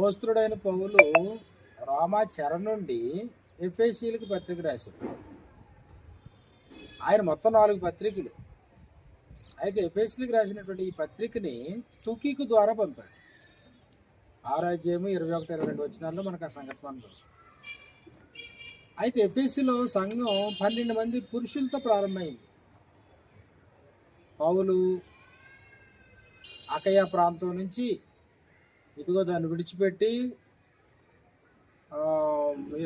అపోస్తుడైన పౌలు రామాచర నుండి ఎఫ్ఎస్సీలకు పత్రిక రాశాడు. ఆయన మొత్తం నాలుగు పత్రికలు. అయితే ఎఫ్ఎస్సీలకు రాసినటువంటి ఈ పత్రికని తుకీకు ద్వారా పంపాడు. ఆరాజ్యము ఇరవై ఒకటి ఇరవై రెండు వచ్చినాల్లో మనకు ఆ సంఘటన మనం అయితే ఎఫ్ఎస్సిలో సంఘం పన్నెండు మంది పురుషులతో ప్రారంభమైంది. పౌలు అకయ ప్రాంతం నుంచి ఇదిగో దాన్ని విడిచిపెట్టి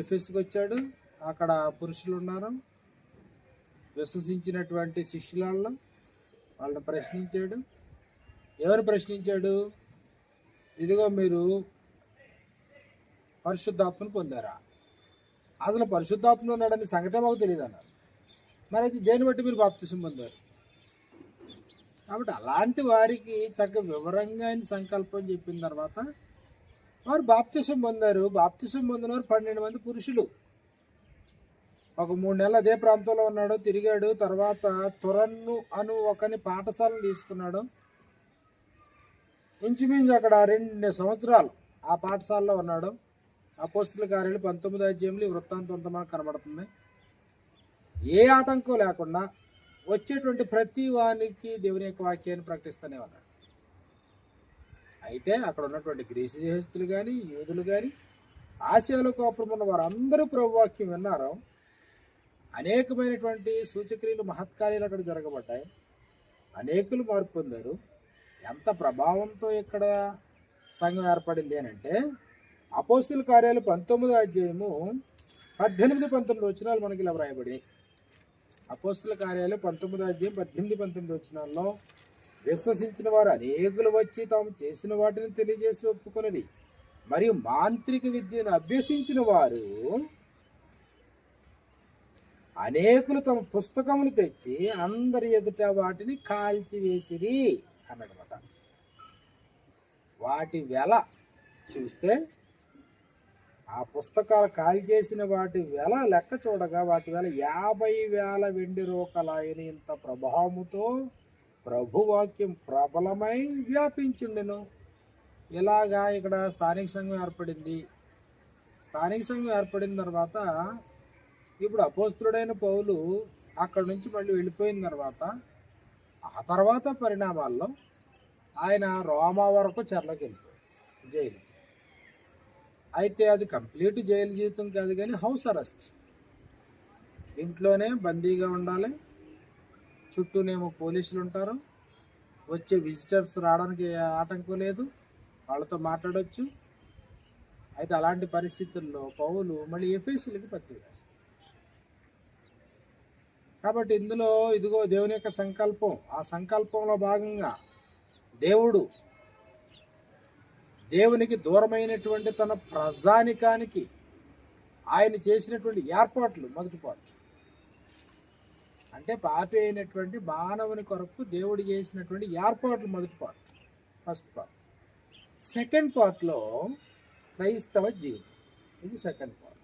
ఎఫ్ఎస్కి వచ్చాడు. అక్కడ పురుషులు ఉన్నారు. విశ్వసించినటువంటి శిష్యులలో వాళ్ళని ప్రశ్నించాడు. ఎవరు ప్రశ్నించాడు? ఇదిగో మీరు పరిశుద్ధాత్మను పొందారా? అసలు పరిశుద్ధాత్మ ఉన్నాడని సంగతే మాకు తెలియదు అన్నారు మరి అయితే దేన్ని బట్టి మీరు బాప్తిసం పొందారు? కాబట్టి అలాంటి వారికి చక్కగా వివరంగా ఆయన సంకల్పం చెప్పిన తర్వాత వారు బాప్తిసం పొందారు. బాప్తిసం పొందిన వారు పన్నెండు మంది పురుషులు. ఒక మూడు నెలలు అదే ప్రాంతంలో ఉన్నాడు తిరిగాడు. తర్వాత తురన్ను అను ఒకని పాఠశాలను తీసుకున్నాడు. ఇంచుమించు అక్కడ రెండు సంవత్సరాలు ఆ పాఠశాలలో ఉన్నాడు. ఆ పోస్టుల కార్యాలు పంతొమ్మిది అధ్యాయంలో ఈ వృత్తాంతం మనకు కనబడుతుంది. ఏ ఆటంకం లేకుండా వచ్చేటువంటి ప్రతి వానికి దేవుని యొక్క వాక్యాన్ని ప్రకటిస్తూనే ఉన్నాడు అయితే అక్కడ ఉన్నటువంటి గ్రీసు దేశస్తులు కానీ యూదులు కానీ ఆసియాలో కోపం ఉన్న వారందరూ ప్రభువాక్యం విన్నారు. అనేకమైనటువంటి సూచక్రియలు మహత్కార్యాలు అక్కడ జరగబడ్డాయి. అనేకులు మార్పు పొందారు. ఎంత ప్రభావంతో ఇక్కడ సంఘం ఏర్పడింది అని అంటే అపోస్తుల కార్యాలు పంతొమ్మిదో అధ్యాయము పద్దెనిమిది పంతొమ్మిది వచ్చినాలు మనకి ఇలా వ్రాయబడి అపోస్తుల కార్యాలు పంతొమ్మిది అధ్యాయం పద్దెనిమిది పంతొమ్మిది వచ్చినాల్లో విశ్వసించిన వారు అనేకులు వచ్చి తాము చేసిన వాటిని తెలియజేసి ఒప్పుకున్నది మరియు మాంత్రిక విద్యను అభ్యసించిన వారు అనేకులు తమ పుస్తకములు తెచ్చి అందరి ఎదుట వాటిని కాల్చివేసిరి అన్నమాట వాటి వెల చూస్తే ఆ పుస్తకాలు కాల్ చేసిన వాటి వెల లెక్క చూడగా వాటి వెల యాభై వేల వెండి రూకలాయని ఇంత ప్రభావముతో ప్రభువాక్యం ప్రబలమై వ్యాపించుండెను. ఇలాగా ఇక్కడ స్థానిక సంఘం ఏర్పడింది. స్థానిక సంఘం ఏర్పడిన తర్వాత ఇప్పుడు అపోస్తుడైన పౌలు అక్కడి నుంచి మళ్ళీ వెళ్ళిపోయిన తర్వాత ఆ తర్వాత పరిణామాల్లో ఆయన రోమా వరకు చెర్లోకి వెళ్ళిపోయాడు జైలు అయితే అది కంప్లీట్ జైలు జీవితం కాదు కానీ హౌస్ అరెస్ట్. ఇంట్లోనే బందీగా ఉండాలి. చుట్టూనేమో పోలీసులు ఉంటారు. వచ్చే విజిటర్స్ రావడానికి ఆటంకం లేదు. వాళ్ళతో మాట్లాడవచ్చు అయితే అలాంటి పరిస్థితుల్లో పౌలు మళ్ళీ ఎఫ్ఎస్సీలకి పత్రిక రాశారు కాబట్టి ఇందులో ఇదిగో దేవుని యొక్క సంకల్పం. ఆ సంకల్పంలో భాగంగా దేవుడు దేవునికి దూరమైనటువంటి తన ప్రజానికానికి ఆయన చేసినటువంటి ఏర్పాట్లు మొదటి పార్ట్ అంటే పాపి అయినటువంటి మానవుని కొరకు దేవుడు చేసినటువంటి ఏర్పాట్లు మొదటి పార్ట్ ఫస్ట్ పార్ట్. సెకండ్ పార్ట్లో క్రైస్తవ జీవితం. ఇది సెకండ్ పార్ట్.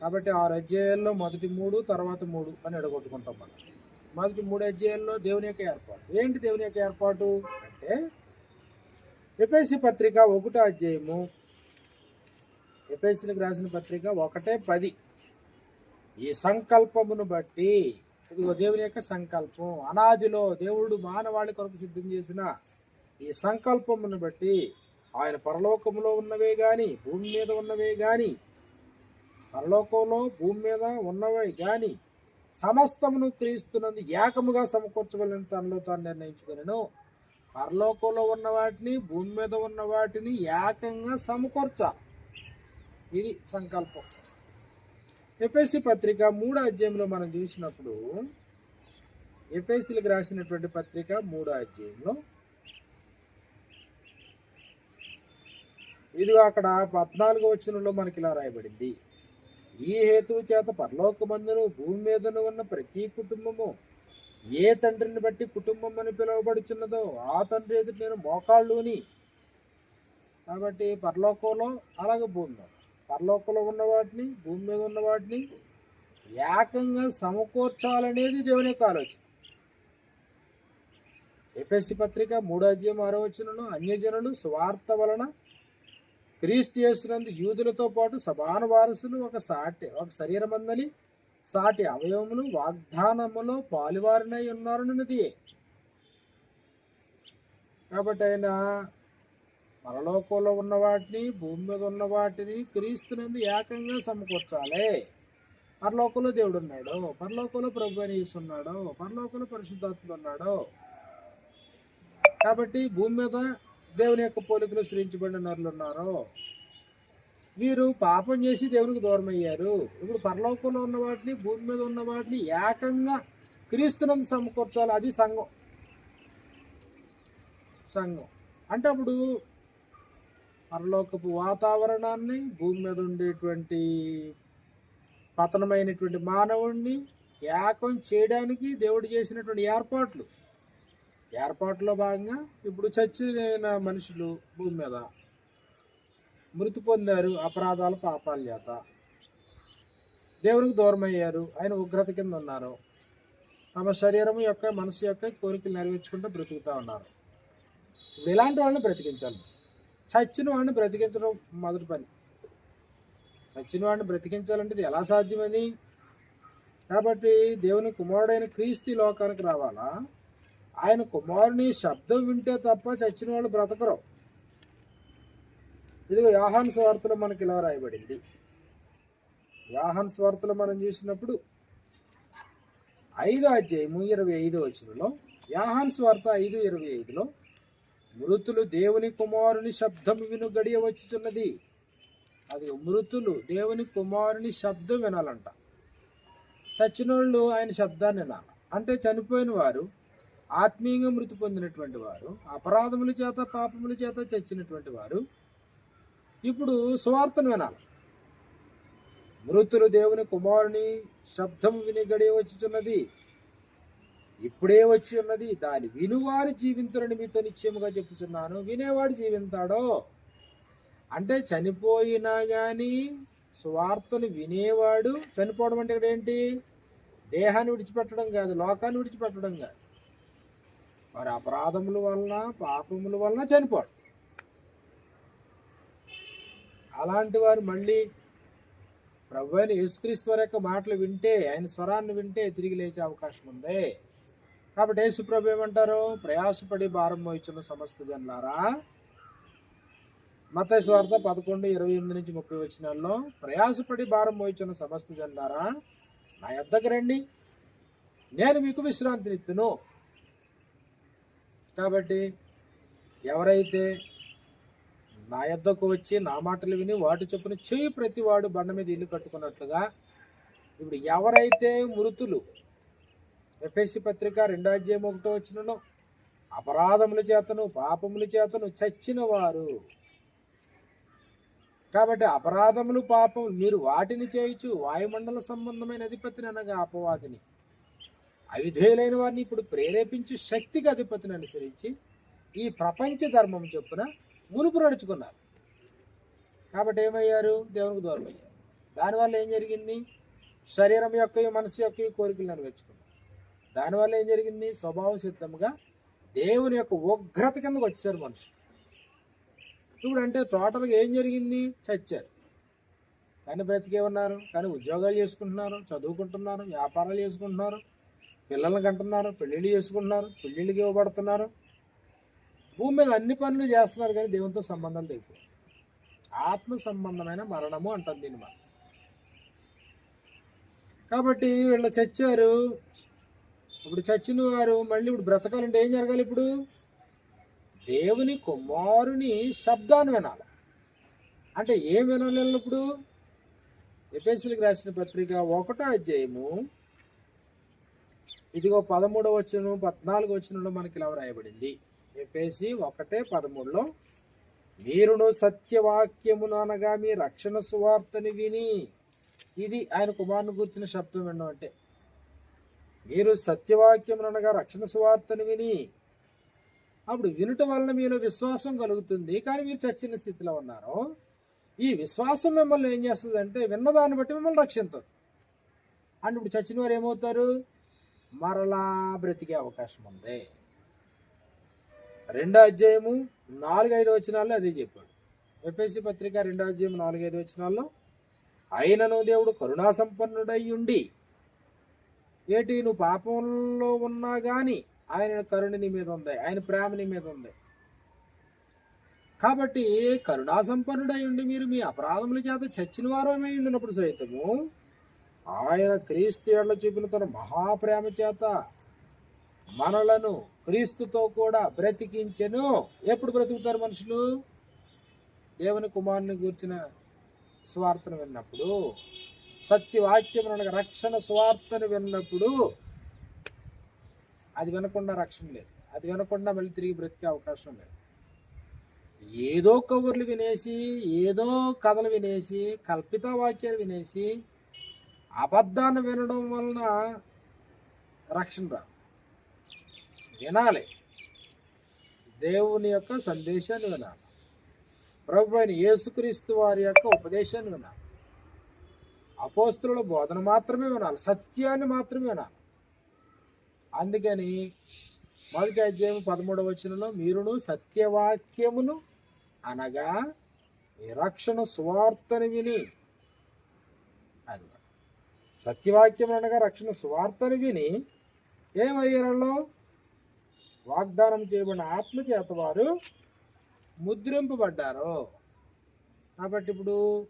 కాబట్టి ఆరు అధ్యాయాల్లో మొదటి మూడు తర్వాత మూడు అని ఎడగొట్టుకుంటాం మనం. మొదటి మూడు అధ్యాయాల్లో దేవుని యొక్క ఏర్పాటు. ఏంటి దేవుని యొక్క ఏర్పాటు? అంటే ఎఫ్ఎస్సి పత్రిక ఒకటో అధ్యాయము. ఎఫ్ఎస్సీలకు రాసిన పత్రిక ఒకటే పది. ఈ సంకల్పమును బట్టి ఇదిగో దేవుని యొక్క సంకల్పం అనాదిలో దేవుడు మానవాళి కొరకు సిద్ధం చేసిన ఈ సంకల్పమును బట్టి ఆయన పరలోకములో ఉన్నవే కానీ భూమి మీద ఉన్నవే కానీ పరలోకంలో భూమి మీద ఉన్నవే కానీ సమస్తమును క్రీస్తునందు ఏకముగా సమకూర్చవలని తనలో తాను నిర్ణయించుకున్నాను పరలోకంలో ఉన్న వాటిని భూమి మీద ఉన్న వాటిని ఏకంగా సమకూర్చాలి ఇది సంకల్పం. ఎఫ్ఎస్సి పత్రిక మూడో అధ్యాయంలో మనం చూసినప్పుడు ఎఫ్ఎస్సీలకు రాసినటువంటి పత్రిక మూడో అధ్యాయంలో ఇది అక్కడ పద్నాలుగో వచనంలో మనకి ఇలా రాయబడింది. ఈ హేతువు చేత పరలోకమందును భూమి మీదను ఉన్న ప్రతి కుటుంబము ఏ తండ్రిని బట్టి కుటుంబం అని పిలువబడుచున్నదో ఆ తండ్రి ఎదుటి నేను మోకాళ్ళుని. కాబట్టి పరలోకంలో అలాగే భూమిలో పరలోకంలో ఉన్న వాటిని భూమి మీద ఉన్న వాటిని ఏకంగా సమకూర్చాలనేది దేవుని యొక్క ఆలోచన. ఎఫ్ఎస్సి పత్రిక మూడో అధ్యాయం ఆరో అన్యజనులు స్వార్థ వలన క్రీస్తు చేసినందు యూదులతో పాటు సమాన వారసులు ఒక సాటి ఒక శరీరమందని సాటి అవయవములు వాగ్దానములో పాలువారినై ఉన్నారన్నది కాబట్టి ఆయన పరలోకంలో ఉన్న వాటిని భూమి మీద ఉన్న వాటిని క్రీస్తునందు ఏకంగా సమకూర్చాలి. పరలోకంలో దేవుడు ఉన్నాడు పరలోకంలో ప్రభు అని ఉన్నాడు పరలోకంలో పరిశుద్ధాత్ముడు ఉన్నాడు. కాబట్టి భూమి మీద దేవుని యొక్క పోలికలు సృష్టించబడిన నరులు ఉన్నారు వీరు పాపం చేసి దేవునికి దూరం అయ్యారు ఇప్పుడు పరలోకంలో ఉన్న వాటిని భూమి మీద ఉన్న వాటిని ఏకంగా క్రీస్తునందు సమకూర్చాలి. అది సంఘం. సంఘం. అంటే అప్పుడు పరలోకపు వాతావరణాన్ని భూమి మీద ఉండేటువంటి పతనమైనటువంటి మానవుడిని ఏకం చేయడానికి దేవుడు చేసినటువంటి ఏర్పాట్లు. ఏర్పాట్లో భాగంగా ఇప్పుడు చచ్చిన మనుషులు భూమి మీద మృతి పొందారు అపరాధాల పాపాల చేత. దేవునికి దూరం అయ్యారు ఆయన ఉగ్రత కింద ఉన్నారు. తమ శరీరం యొక్క మనసు యొక్క కోరికలు నెరవేర్చుకుంటూ బ్రతుకుతూ ఉన్నారు. ఇలాంటి వాళ్ళని బ్రతికించాలి. చచ్చిన వాడిని బ్రతికించడం మొదటి పని. చచ్చిన వాడిని బ్రతికించాలంటే ఇది ఎలా సాధ్యమని కాబట్టి దేవుని కుమారుడైన క్రీస్తు లోకానికి రావాలా? ఆయన కుమారుని శబ్దం వింటే తప్ప చచ్చిన వాళ్ళు బ్రతకరు. ఇదిగో యాహాన్ స్వార్థలో మనకి ఇలా రాయబడింది. యాహాన్ స్వార్థలో మనం చూసినప్పుడు ఐదో అధ్యాయము ఇరవై ఐదో వచనంలో యాహాన్ స్వార్థ ఐదు ఇరవై ఐదులో మృతులు దేవుని కుమారుని శబ్దం విను గడియ వచ్చుచున్నది. అది మృతులు దేవుని కుమారుని శబ్దం వినాలంట. చచ్చినోళ్ళు ఆయన శబ్దాన్ని వినాలి. అంటే చనిపోయిన వారు ఆత్మీయంగా మృతి పొందినటువంటి వారు అపరాధముల చేత పాపముల చేత చచ్చినటువంటి వారు ఇప్పుడు సువార్తను వినాలి. మృతులు దేవుని కుమారుని శబ్దం విని గడియ వచ్చుచున్నది. ఇప్పుడే వచ్చి ఉన్నది దాని వినువారు జీవింతులని మీతో నిశ్చయముగా చెప్పుచున్నాను. వినేవాడు జీవింతాడో? అంటే చనిపోయినా కానీ సువార్తను వినేవాడు చనిపోవడం అంటే ఇక్కడ ఏంటి? దేహాన్ని విడిచిపెట్టడం కాదు లోకాన్ని విడిచిపెట్టడం కాదు. వారి అపరాధముల వలన పాపముల వలన చనిపోడు. అలాంటి వారు మళ్ళీ ప్రభు అయిన యేసుక్రీస్తు వారి యొక్క మాటలు వింటే ఆయన స్వరాన్ని వింటే తిరిగి లేచే అవకాశం ఉంది. కాబట్టి యేసుప్రభు ఏమంటారు? ప్రయాసపడి భారం మోయించిన సమస్త జన్లారా మత స్వార్థ పదకొండు ఇరవై ఎనిమిది నుంచి ముప్పై వచ్చినాల్లో ప్రయాసపడి భారం మోయించిన సమస్త జన్లారా నా యొద్దకు రండి. నేను మీకు విశ్రాంతినిత్తును. కాబట్టి ఎవరైతే నా యొద్దకు వచ్చి నా మాటలు విని వాటి చొప్పున చేయి ప్రతివాడు బండ మీద ఇల్లు కట్టుకున్నట్లుగా ఇప్పుడు ఎవరైతే మృతులు ఎఫ్ఎస్సి పత్రిక రెండో అధ్యాయం ఒకటో వచ్చినలో అపరాధముల చేతను పాపముల చేతను చచ్చిన వారు. కాబట్టి అపరాధములు పాపం మీరు వాటిని చేయొచ్చు వాయుమండల సంబంధమైన అధిపతిని అనగా అపవాదిని. అవిధేయులైన వారిని ఇప్పుడు ప్రేరేపించు శక్తికి అధిపతిని అనుసరించి ఈ ప్రపంచ ధర్మం చొప్పున మునుపు నడుచుకున్నారు. కాబట్టి ఏమయ్యారు? దేవునికి దూరం అయ్యారు దానివల్ల ఏం జరిగింది? శరీరం యొక్క మనసు యొక్క కోరికలు నెరవేర్చుకున్నారు. దానివల్ల ఏం జరిగింది? స్వభావం సిద్ధంగా దేవుని యొక్క ఉగ్రత కిందకు వచ్చారు మనుషులు. ఇప్పుడు అంటే టోటల్గా ఏం జరిగింది? చచ్చారు. కానీ బ్రతికే ఉన్నారు. కానీ ఉద్యోగాలు చేసుకుంటున్నారు. చదువుకుంటున్నారు. వ్యాపారాలు చేసుకుంటున్నారు. పిల్లల్ని కంటున్నారు. పెళ్ళిళ్ళు చేసుకుంటున్నారు. పెళ్ళిళ్ళకి ఇవ్వబడుతున్నారు. భూమి మీద అన్ని పనులు చేస్తున్నారు కానీ దేవునితో సంబంధం లేవు ఆత్మ సంబంధమైన మరణము అంటుంది దీన్ని మనం. కాబట్టి వీళ్ళు చచ్చారు. ఇప్పుడు చచ్చిన వారు మళ్ళీ ఇప్పుడు బ్రతకాలంటే ఏం జరగాలి ఇప్పుడు? దేవుని కుమారుని శబ్దాన్ని వినాలి. అంటే ఏం వినాలి ఇప్పుడు? ఎఫ్ఎస్సీలకు రాసిన పత్రిక ఒకటో అధ్యాయము. ఇదిగో పదమూడవ వచ్చిన పద్నాలుగు వచ్చినలో మనకి ఇలా రాయబడింది చెప్పేసి ఒకటే పదమూడులో మీరును సత్యవాక్యమును అనగా మీ రక్షణ సువార్తని విని. ఇది ఆయన కుమారుని గుర్చిన శబ్దం వినడం అంటే మీరు సత్యవాక్యమును అనగా రక్షణ సువార్తను విని. అప్పుడు వినుట వలన మీలో విశ్వాసం కలుగుతుంది. కానీ మీరు చచ్చిన స్థితిలో ఉన్నారు ఈ విశ్వాసం మిమ్మల్ని ఏం చేస్తుంది అంటే విన్నదాన్ని బట్టి మిమ్మల్ని రక్షించదు. అంటే ఇప్పుడు చచ్చిన వారు ఏమవుతారు? మరలా బ్రతికే అవకాశం ఉంది. రెండో అధ్యాయము నాలుగు ఐదు వచనాల్లో అదే చెప్పాడు. ఎఫ్ఎస్సి పత్రిక రెండో అధ్యాయం నాలుగైదు వచనాల్లో అయినను దేవుడు కరుణా సంపన్నుడై ఉండి ఏటి నువ్వు పాపంలో ఉన్నా కానీ ఆయన కరుణ నీ మీద ఉంది ఆయన ప్రేమ నీ మీద ఉంది. కాబట్టి కరుణా సంపన్నుడై ఉండి మీరు మీ అపరాధముల చేత చచ్చిన వారమై ఉండినప్పుడు సైతము ఆయన క్రీస్తు ఏళ్ళ చూపిన తన మహాప్రేమ చేత మనలను క్రీస్తుతో కూడా బ్రతికించెను. ఎప్పుడు బ్రతుకుతారు మనుషులు? దేవుని కుమారుని గూర్చిన స్వార్థను విన్నప్పుడు సత్యవాక్యం అనగా రక్షణ స్వార్థను విన్నప్పుడు అది వినకుండా రక్షణ లేదు. అది వినకుండా మళ్ళీ తిరిగి బ్రతికే అవకాశం లేదు. ఏదో కబుర్లు వినేసి ఏదో కథలు వినేసి కల్పిత వాక్యాలు వినేసి అబద్ధాన్ని వినడం వలన రక్షణ రాదు. వినాలి. దేవుని యొక్క సందేశాన్ని వినాలి. ప్రభు అయిన యేసుక్రీస్తు వారి యొక్క ఉపదేశాన్ని వినాలి. అపోస్తుల బోధన మాత్రమే వినాలి. సత్యాన్ని మాత్రమే వినాలి. అందుకని మొదటి అధ్యాయం పదమూడవ వచనంలో మీరును సత్యవాక్యమును అనగా మీ రక్షణ సువార్తని విని అది సత్యవాక్యం అనగా రక్షణ సువార్తను విని ఏమయ్యారలో వాగ్దానం చేయబడిన ఆత్మ చేత వారు ముద్రింపబడ్డారు. కాబట్టి ఇప్పుడు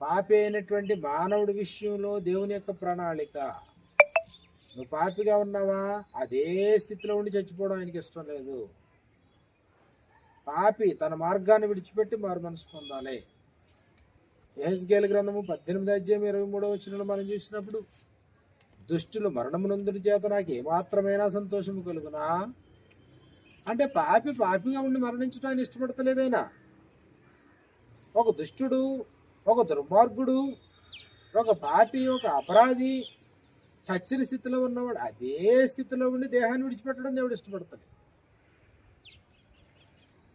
పాపి అయినటువంటి మానవుడి విషయంలో దేవుని యొక్క ప్రణాళిక. నువ్వు పాపిగా ఉన్నావా? అదే స్థితిలో ఉండి చచ్చిపోవడం ఆయనకి ఇష్టం లేదు. పాపి తన మార్గాన్ని విడిచిపెట్టి మారు మనసు పొందాలి. యహస్గేల గ్రంథము పద్దెనిమిది అధ్యాయం ఇరవై మూడో వచ్చిన మనం చూసినప్పుడు దుష్టులు మరణమునందుని చేత నాకు ఏమాత్రమైనా సంతోషము కలుగునా? అంటే పాపి పాపిగా ఉండి మరణించడానికి ఇష్టపడతలేదైనా? ఒక దుష్టుడు ఒక దుర్మార్గుడు ఒక పాపి ఒక అపరాధి చచ్చిన స్థితిలో ఉన్నవాడు అదే స్థితిలో ఉండి దేహాన్ని విడిచిపెట్టడం దేవుడు ఇష్టపడతాడు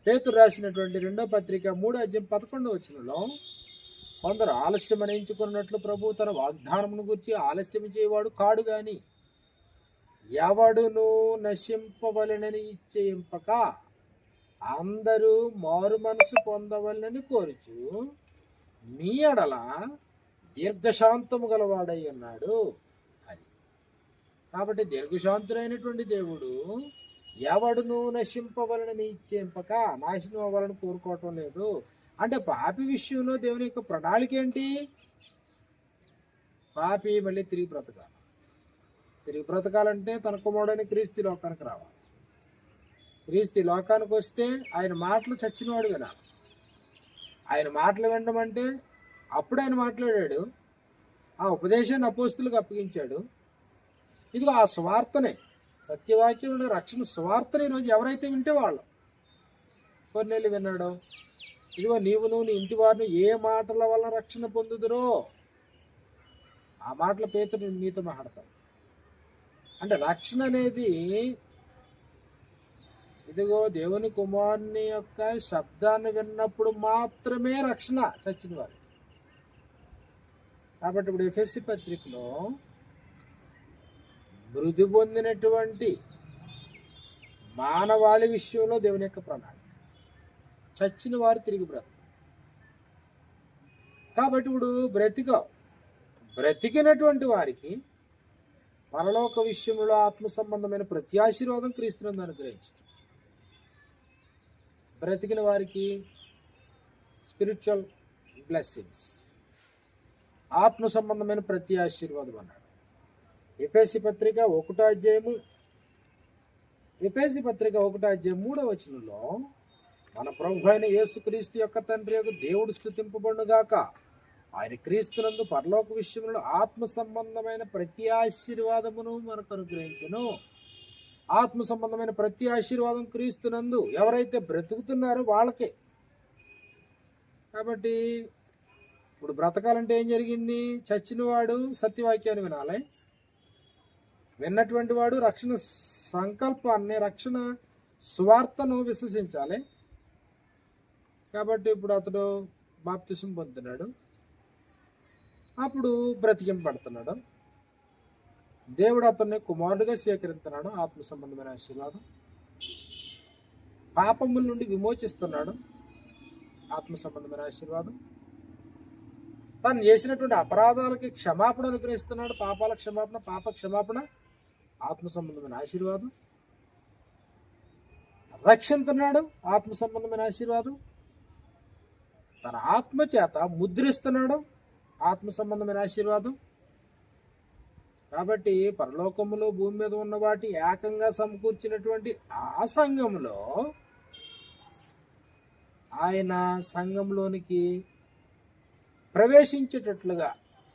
పేతురు రాసినటువంటి రెండో పత్రిక మూడో అధ్యయం పదకొండవ వచ్చినలో కొందరు ఆలస్యం అనేయించుకున్నట్లు ప్రభు తన వాగ్దానమును గురించి ఆలస్యం చేయవాడు కాడు గాని. ఎవడును నశింపవలనని ఇచ్చేయింపక అందరూ మారు మనసు పొందవలనని కోరుచు మీ అడల దీర్ఘశాంతము గలవాడై ఉన్నాడు అది కాబట్టి దీర్ఘశాంతుడైనటువంటి దేవుడు ఎవడును నశింపవలనని ఇచ్చేంపక నాశనం అవ్వాలని కోరుకోవటం లేదు. అంటే పాపి విషయంలో దేవుని యొక్క ప్రణాళిక ఏంటి? పాపి మళ్ళీ తిరిగి బ్రతకాలి. తిరిగి బ్రతకాలంటే తన కుమారుడైన క్రీస్తు లోకానికి రావాలి. క్రీస్తు లోకానికి వస్తే ఆయన మాటలు చచ్చినవాడు వినాలి ఆయన మాటలు వినడం అంటే అప్పుడు ఆయన మాట్లాడాడు. ఆ ఉపదేశాన్ని అపోస్తులకు అప్పగించాడు. ఇదిగో ఆ స్వార్థనే సత్యవాక్యం రక్షణ స్వార్థని ఈరోజు ఎవరైతే వింటే వాళ్ళు. కొన్నేళ్ళు విన్నాడు ఇదిగో నీవు నువ్వు నీ ఇంటి వారిని ఏ మాటల వల్ల రక్షణ పొందుదురో ఆ మాటల పేతుడు మీతో మాట్లాడతాం అంటే రక్షణ అనేది ఇదిగో దేవుని కుమారుని యొక్క శబ్దాన్ని విన్నప్పుడు మాత్రమే రక్షణ చచ్చిన వారికి. కాబట్టి ఇప్పుడు ఎఫ్ఎస్సి పత్రికలో మృదు పొందినటువంటి మానవాళి విషయంలో దేవుని యొక్క ప్రణాళిక. చచ్చిన వారు తిరిగి బ్రతక. కాబట్టి ఇప్పుడు బ్రతిక. బ్రతికినటువంటి వారికి పరలోక విషయంలో ఆత్మ సంబంధమైన ప్రత్యాశీర్వాదం క్రీస్తునందు అనుగ్రహించడం బ్రతికిన వారికి స్పిరిచువల్ బ్లెస్సింగ్స్. ఆత్మ సంబంధమైన ప్రతి ఆశీర్వాదం అన్నాడు. ఎపేసి పత్రిక ఒకటో అధ్యాయము ఎఫేసి పత్రిక ఒకటో అధ్యాయం మూడో వచనంలో మన ప్రభు అయిన యేసుక్రీస్తు యొక్క తండ్రి యొక్క దేవుడు స్థుతింపబడుగాక ఆయన క్రీస్తునందు పరలోక విషయంలో ఆత్మ సంబంధమైన ప్రతి ఆశీర్వాదమును మనకు అనుగ్రహించను. ఆత్మ సంబంధమైన ప్రతి ఆశీర్వాదం క్రీస్తునందు ఎవరైతే బ్రతుకుతున్నారో వాళ్ళకే. కాబట్టి ఇప్పుడు బ్రతకాలంటే ఏం జరిగింది? చచ్చినవాడు సత్యవాక్యాన్ని వినాలి. విన్నటువంటి వాడు రక్షణ సంకల్పాన్ని రక్షణ స్వార్థను విశ్వసించాలి. కాబట్టి ఇప్పుడు అతడు బాప్తిసం పొందుతున్నాడు అప్పుడు బ్రతికింపడుతున్నాడు దేవుడు అతన్ని కుమారుడిగా స్వీకరిస్తున్నాడు ఆత్మ సంబంధమైన ఆశీర్వాదం. పాపముల నుండి విమోచిస్తున్నాడు. ఆత్మ సంబంధమైన ఆశీర్వాదం. తను చేసినటువంటి అపరాధాలకి క్షమాపణ అనుగ్రహిస్తున్నాడు. పాపాల క్షమాపణ పాప క్షమాపణ ఆత్మ సంబంధమైన ఆశీర్వాదం. రక్షిస్తున్నాడు ఆత్మ సంబంధమైన ఆశీర్వాదం. తన ఆత్మ చేత ముద్రిస్తున్నాడు. ఆత్మ సంబంధమైన ఆశీర్వాదం. కాబట్టి పరలోకములో భూమి మీద ఉన్న వాటి ఏకంగా సమకూర్చినటువంటి ఆ సంఘంలో ఆయన సంఘంలోనికి ప్రవేశించేటట్లుగా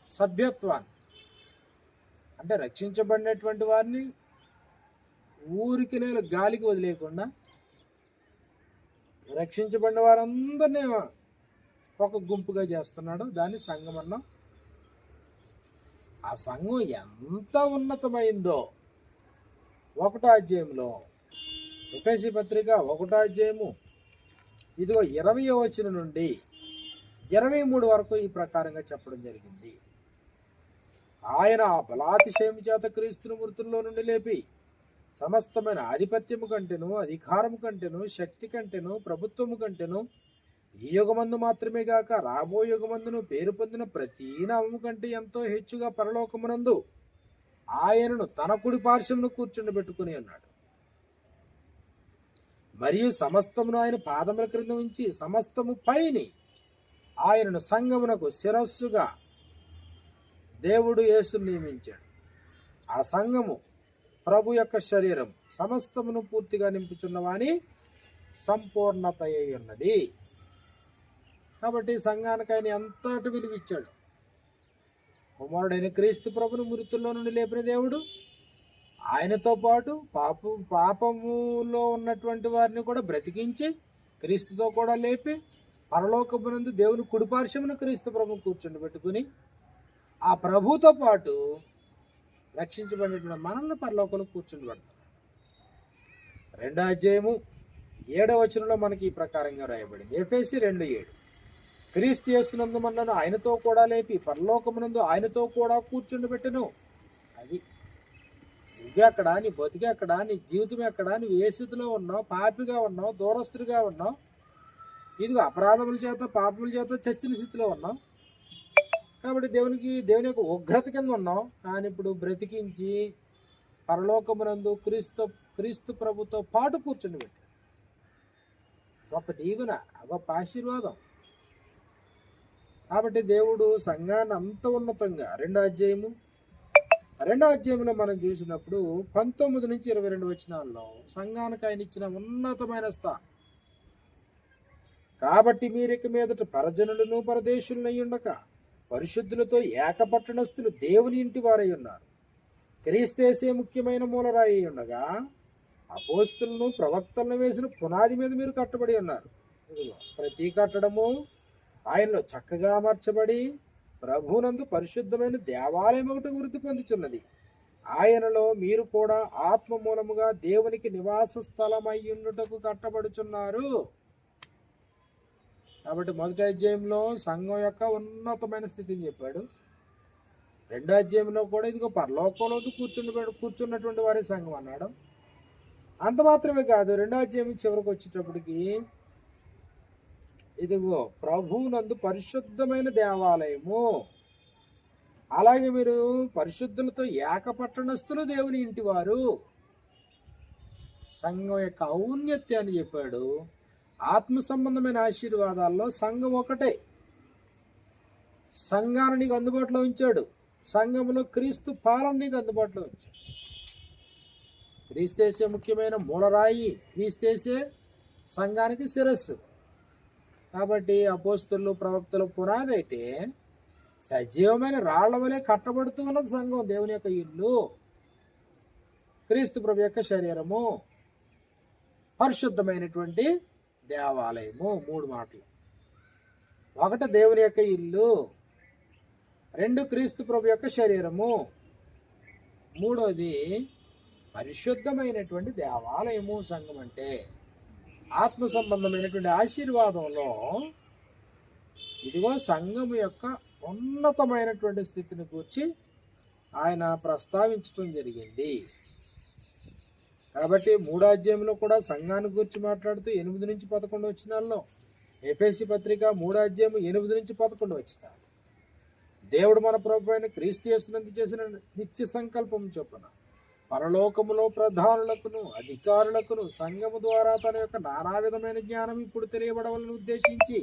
సభ్యత్వాన్ని అంటే రక్షించబడినటువంటి వారిని ఊరికి నేను గాలికి వదిలేయకుండా రక్షించబడిన వారందరినీ ఒక గుంపుగా చేస్తున్నాడు దాన్ని సంఘం అన్నాం. ఆ సంఘం ఎంత ఉన్నతమైందో. ఒకటో అధ్యాయంలో ఎఫ్ఎసి పత్రిక ఒకటో అధ్యాయము. ఇదిగో ఇరవై వచ్చిన నుండి ఇరవై మూడు వరకు ఈ ప్రకారంగా చెప్పడం జరిగింది. ఆయన ఆ బలాతిశయము చేత క్రీస్తుని మృతుల్లో నుండి లేపి సమస్తమైన ఆధిపత్యము కంటేను అధికారము కంటేను శక్తి కంటేను ప్రభుత్వము కంటేను ఈ యుగమందు మాత్రమే గాక రాబో యుగమందును పేరు పొందిన ప్రతి నామము కంటే ఎంతో హెచ్చుగా పరలోకమునందు ఆయనను తన కుడి పార్శ్వమును కూర్చుండి పెట్టుకుని ఉన్నాడు. మరియు సమస్తమును ఆయన పాదముల క్రింద ఉంచి సమస్తము పైని ఆయనను సంగమునకు శిరస్సుగా దేవుడు యేసును నియమించాడు. ఆ సంఘము ప్రభు యొక్క శరీరం సమస్తమును పూర్తిగా నింపుచున్నవాని సంపూర్ణత అయి ఉన్నది. కాబట్టి సంఘానికి ఆయన ఎంతటి విలువ కుమారుడైన క్రీస్తు ప్రభును మృతుల్లో నుండి లేపిన దేవుడు ఆయనతో పాటు పాపం పాపములో ఉన్నటువంటి వారిని కూడా బ్రతికించి క్రీస్తుతో కూడా లేపి పరలోకమునందు దేవుని కుడిపార్శ్వమును క్రీస్తు ప్రభు కూర్చుని పెట్టుకుని ఆ ప్రభుతో పాటు రక్షించబడినటువంటి మనల్ని పరలోకంలో కూర్చుని పెడతాం రెండో అధ్యాయము ఏడవ వచనంలో మనకి ఈ ప్రకారంగా రాయబడింది. ఎఫ్ఎసి రెండు ఏడు. క్రీస్తు యేసునందు మనలను ఆయనతో కూడా లేపి పరలోకమునందు ఆయనతో కూడా కూర్చుండబెట్టను అది నువ్వెక్కడ నీ బతికెక్కడా నీ జీవితం ఎక్కడ నువ్వు ఏ స్థితిలో ఉన్నావు పాపిగా ఉన్నావు దూరస్తుడిగా ఉన్నావు. ఇదిగో అపరాధముల చేత పాపముల చేత చచ్చిన స్థితిలో ఉన్నావు. కాబట్టి దేవునికి దేవుని యొక్క ఉగ్రత కింద ఉన్నాం కానీ ఇప్పుడు బ్రతికించి పరలోకమునందు క్రీస్తు క్రీస్తు ప్రభుతో పాటు కూర్చుని పెట్టాడు గొప్ప దీవెన గొప్ప ఆశీర్వాదం. కాబట్టి దేవుడు సంఘాన్ని అంత ఉన్నతంగా రెండో అధ్యాయము రెండో అధ్యాయంలో మనం చూసినప్పుడు పంతొమ్మిది నుంచి ఇరవై రెండు వచనాల్లో సంఘానికి ఆయన ఇచ్చిన ఉన్నతమైన స్థానం. కాబట్టి మీరిక మీదట పరజనులను పరదేశులనై ఉండక పరిశుద్ధులతో ఏకపట్టణస్థులు దేవుని ఇంటి వారై ఉన్నారు. క్రీస్తేసే ముఖ్యమైన మూలరాయి ఉండగా అపోస్తులను ప్రవక్తలను వేసిన పునాది మీద మీరు కట్టబడి ఉన్నారు. ప్రతి కట్టడము ఆయనలో చక్కగా అమర్చబడి ప్రభునందు పరిశుద్ధమైన దేవాలయం ఒకటి వృద్ధి పొందుచున్నది. ఆయనలో మీరు కూడా ఆత్మ మూలముగా దేవునికి నివాస స్థలమయ్యుండుటకు కట్టబడుచున్నారు. కాబట్టి మొదటి అధ్యాయంలో సంఘం యొక్క ఉన్నతమైన స్థితిని చెప్పాడు. రెండో అధ్యాయంలో కూడా ఇదిగో పరలోకంలో కూర్చుని కూర్చున్నటువంటి వారి సంఘం అన్నాడు. అంత మాత్రమే కాదు రెండో అధ్యాయం చివరికి వచ్చేటప్పటికి ఇదిగో ప్రభువునందు పరిశుద్ధమైన దేవాలయము. అలాగే మీరు పరిశుద్ధులతో ఏకపట్టణస్థులు దేవుని ఇంటివారు. సంఘం యొక్క ఔన్నత్యాన్ని చెప్పాడు. ఆత్మ సంబంధమైన ఆశీర్వాదాల్లో సంఘం ఒకటే. సంఘాన్ని నీకు అందుబాటులో ఉంచాడు. సంఘంలో క్రీస్తు పాలన నీకు అందుబాటులో ఉంచాడు. క్రీస్తేసే ముఖ్యమైన మూలరాయి. క్రీస్తేసే సంఘానికి శిరస్సు. కాబట్టి అపోస్తులు ప్రవక్తలు పునాది అయితే సజీవమైన రాళ్ళ వలె కట్టబడుతూ ఉన్నది సంఘం దేవుని యొక్క ఇల్లు. క్రీస్తు ప్రభు యొక్క శరీరము. పరిశుద్ధమైనటువంటి దేవాలయము. మూడు మాటలు. ఒకటి దేవుని యొక్క ఇల్లు. రెండు క్రీస్తు ప్రభు యొక్క శరీరము. మూడోది పరిశుద్ధమైనటువంటి దేవాలయము సంఘం అంటే ఆత్మ సంబంధమైనటువంటి ఆశీర్వాదంలో ఇదిగో సంఘం యొక్క ఉన్నతమైనటువంటి స్థితిని గురించి ఆయన ప్రస్తావించడం జరిగింది. కాబట్టి మూడో అధ్యాయంలో కూడా సంఘాన్ని గురించి మాట్లాడుతూ ఎనిమిది నుంచి పదకొండు వచ్చినాల్లో ఎఫ్ఎస్సి పత్రిక మూడో అధ్యాయం ఎనిమిది నుంచి పదకొండు వచ్చిన దేవుడు మన ప్రభు అయిన క్రీస్తు చేసిన నిత్య సంకల్పం చొప్పున పరలోకములో ప్రధానులకును అధికారులకును సంఘము ద్వారా తన యొక్క నానా విధమైన జ్ఞానం ఇప్పుడు తెలియబడవలను ఉద్దేశించి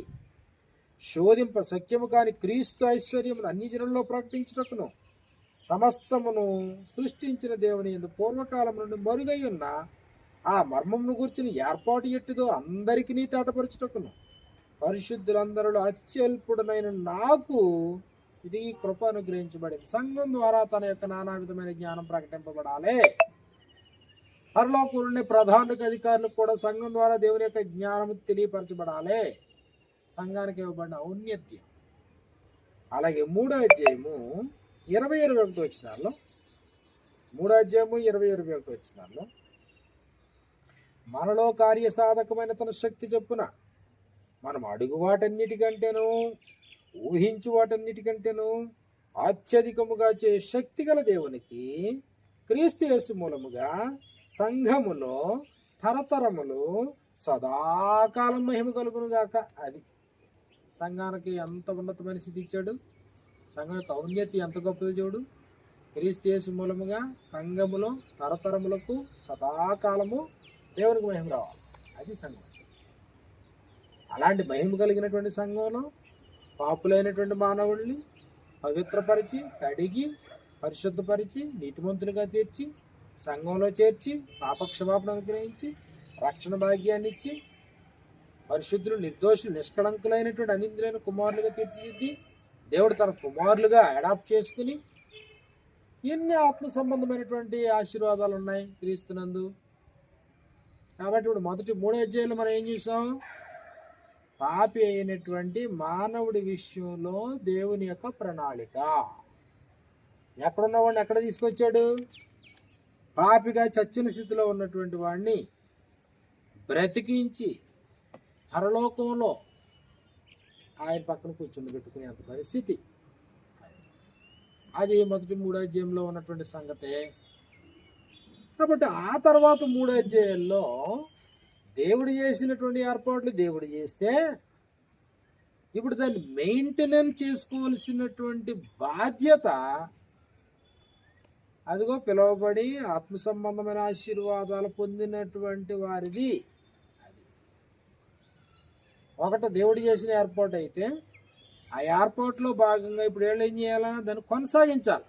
శోధింప సత్యము కాని క్రీస్తు ఐశ్వర్యమును అన్ని జనుల్లో ప్రకటించుటకును సమస్తమును సృష్టించిన దేవుని ఎందు పూర్వకాలం నుండి మరుగై ఉన్న ఆ మర్మమును గుర్చిన ఏర్పాటు ఎట్టిదో అందరికీ తేటపరచుటకును. పరిశుద్ధులందరిలో అత్యల్పుడనైన నాకు ఇది కృప అనుగ్రహించబడింది. సంఘం ద్వారా తన యొక్క నానా విధమైన జ్ఞానం ప్రకటింపబడాలి. పరలోకంలోని ప్రధానికి అధికారులకు కూడా సంఘం ద్వారా దేవుని యొక్క జ్ఞానం తెలియపరచబడాలి. సంఘానికి ఇవ్వబడిన ఔన్నత్యం. అలాగే మూడో అధ్యాయము ఇరవై ఇరవై ఒకటి వచ్చినాల్లో మూడో అధ్యాయము ఇరవై ఇరవై ఒకటి వచ్చినాల్లో మనలో కార్యసాధకమైన తన శక్తి చొప్పున మనం అడుగు వాటన్నిటికంటేను ఊహించు వాటన్నిటికంటేను అత్యధికముగా చే శక్తి గల దేవునికి క్రీస్తుయేసు మూలముగా సంఘములో తరతరములు సదాకాలం మహిమ కలుగును గాక. అది సంఘానికి ఎంత ఉన్నతమైన స్థితి ఇచ్చాడు? సంఘం యొక్క ఔన్నతి ఎంత గొప్పది చూడు. క్రీస్తు మూలముగా సంఘములో తరతరములకు సదాకాలము దేవునికి మహిమ రావాలి. అది సంఘం. అలాంటి మహిమ కలిగినటువంటి సంఘంలో పాపులైనటువంటి మానవుల్ని పవిత్రపరిచి కడిగి పరిశుద్ధపరిచి నీతిమంతులుగా తీర్చి సంఘంలో చేర్చి పాపక్షమాపణ అనుగ్రహించి రక్షణ భాగ్యాన్ని ఇచ్చి పరిశుద్ధులు నిర్దోషులు నిష్కళంకులైనటువంటి అనింద్రులైన కుమారులుగా తీర్చిదిద్ది దేవుడు తన కుమారులుగా అడాప్ట్ చేసుకుని ఎన్ని ఆత్మ సంబంధమైనటువంటి ఆశీర్వాదాలు ఉన్నాయి క్రీస్తునందు? కాబట్టి ఇప్పుడు మొదటి మూడో అధ్యాయంలో మనం ఏం చూసాం? పాపి అయినటువంటి మానవుడి విషయంలో దేవుని యొక్క ప్రణాళిక. ఎక్కడున్నవాడిని ఎక్కడ తీసుకొచ్చాడు? పాపిగా చచ్చిన స్థితిలో ఉన్నటువంటి వాడిని బ్రతికించి పరలోకంలో ఆయన పక్కన కూర్చుని పెట్టుకునేంత పరిస్థితి. అది మొదటి మూడో అధ్యాయంలో ఉన్నటువంటి సంగతే. కాబట్టి ఆ తర్వాత మూడో అధ్యాయంలో దేవుడు చేసినటువంటి ఏర్పాట్లు దేవుడు చేస్తే ఇప్పుడు దాన్ని మెయింటెనెన్స్ చేసుకోవాల్సినటువంటి బాధ్యత అదిగో పిలువబడి ఆత్మ సంబంధమైన ఆశీర్వాదాలు పొందినటువంటి వారిది అది. ఒకటి దేవుడు చేసిన ఏర్పాటు అయితే ఆ ఏర్పాటులో భాగంగా ఇప్పుడు ఏళ్ళు ఏం చేయాలా? దాన్ని కొనసాగించాలి.